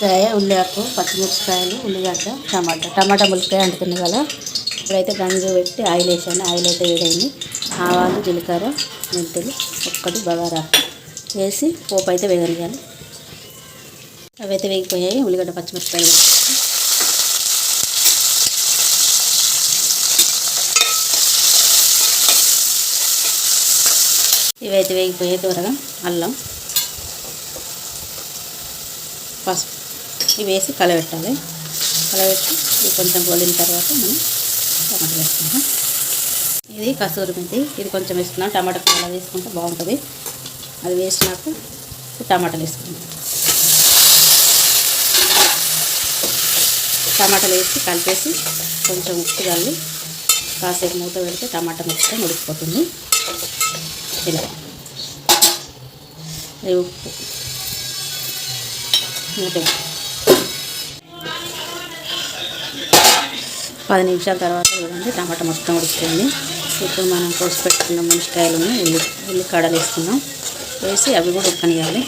కాయ ఉల్లిపాకు పచ్చిమిరపకాయలు ఉల్లిగడ్డ టమాటా. టమాటా ములక్కాయ అంటుతుంది కదా. ఇప్పుడైతే గంజు పెట్టి ఆయిల్ వేసాను. ఆయిల్ అయితే వేడైంది. ఆవాలు జీలకర్ర మెంతులు ఒక్కటి బగారా వేసి పోపు అయితే వేగనియాలి అవి అయితే వేగిపోయాయి. ఉల్లిగడ్డ పచ్చిమిరపకాయలు ఇవైతే వేగిపోయాయి. త్వరగా అల్లం పసుపు ఇవి వేసి కలబెట్టాలి కలబెట్టి ఇది కొంచెం గోలిన తర్వాత మనం టమాటా వేసుకుంటాం. ఇది కసూరి మెంతి. ఇది కొంచెం వేసుకున్నాం. టమాటా కూర వేసుకుంటే బాగుంటుంది. అది వేసినాక టమాటాలు వేసుకుంటాం టమాటాలు వేసి కలిపేసి కొంచెం ఉప్పు చల్లి కాసేపు మూత పెడితే టమాటా మొత్తం ఉడికిపోతుంది. ఇలా ఉప్పు. మూత పది నిమిషాల తర్వాత చూడండి టమాటా మొత్తం ఉడుకుతుంది ఇప్పుడు మనం కోసి పెట్టుకున్న మునక్కాయలు ఉల్లి ఉల్లికాడలు వేసుకున్నాం వేసి అవి కూడా ఉడకనియాలి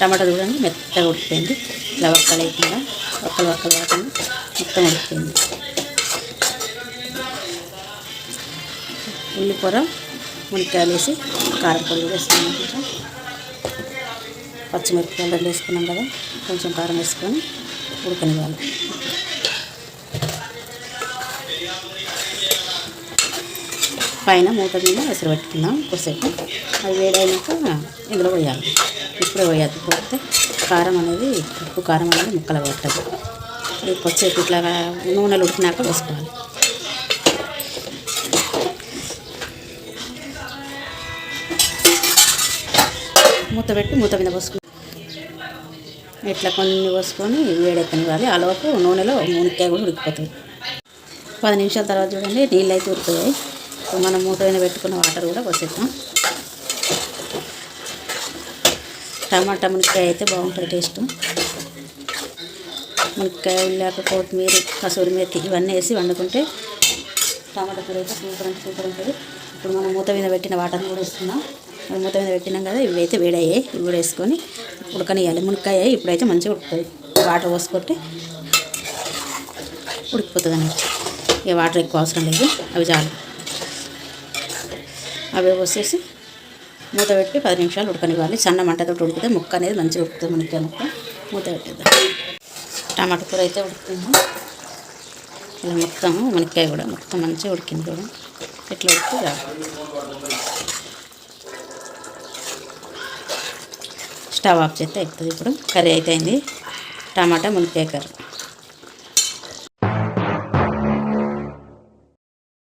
టమాటా చూడండి మెత్తగా ఉడికిపోయింది. ఇలా ఒక్కలు వేయకుండా ఒక్కలు ఒక్కలు కాకుండా మొత్తం ఉడికిపోయింది. ఉల్లికూర మునక్కాయలు వేసి కారం కూడా వేసుకున్నాం కొంచెం. పచ్చిమిరపకాయలు వేసుకున్నాం కదా కొంచెం కారం వేసుకొని ఉడకనివ్వాలి. పైన మూత మీద ఎసరు పెట్టుకుందాం కొద్దిసేపు. అది వేడైనాక ఇందులో పోయాలి ఇప్పుడే పోయాలి పోతే కారం అనేది ఉప్పు కారం అనేది ముక్కలు పట్టదు. కొద్దిసేపు ఇట్లా నూనెలు ఉడికినాక వేసుకోవాలి. మూత పెట్టి మూత మీద పోసుకుని ఇట్లా కొన్ని పోసుకొని వేడెక్కనివ్వాలి. ఆలోపు నూనెలో నూనెకాయ కూడా ఉడికిపోతుంది. పది నిమిషాల తర్వాత చూడండి నీళ్ళు అయితే ఉడికిపోయాయి మనం మూత మీద పెట్టుకున్న వాటర్ కూడా పోసేద్దాం. టమాటా మునక్కాయ అయితే బాగుంటుంది టేస్ట్. మునక్కాయ ఉల్లాక కొత్తిమీర కసూరి మేతి ఇవన్నీ వేసి వండుకుంటే టమాటా కూర అయితే సూపర్ అంటే సూపర్ ఉంటుంది. ఇప్పుడు మనం మూత మీద పెట్టిన వాటర్ని కూడా వేస్తున్నాం. మనం మూత మీద పెట్టినాం కదా ఇవి అయితే వేడయ్యాయి. ఇవి కూడా వేసుకొని ఉడకనియాలి మునక్కాయ ఇప్పుడైతే మంచిగా ఉడుకుతుంది. వాటర్ పోసుకుంటే ఉడికిపోతుంది అన్నట్టు. ఇక వాటర్ ఎక్కువ అవసరం లేదు. అవి చాలు. అవి వచ్చేసి మూత పెట్టి పది నిమిషాలు ఉడకనివ్వాలి. సన్న మంటతో ఉడికితే ముక్క అనేది మంచిగా ఉడుకుతుంది మునక్కాయ ముక్క. మూత పెట్టేద్దాం. టమాటా కూర అయితే ఉడుకుతుంది. ఇలా మొత్తం మునక్కాయ కూడా మొత్తం మంచిగా ఉడికింది కూడా ఇట్లా ఉడికి స్టవ్ ఆఫ్ చేస్తే అవుతుంది ఇప్పుడు కర్రీ అయితే అయింది. టమాటా మునక్కాయ కర్రీ.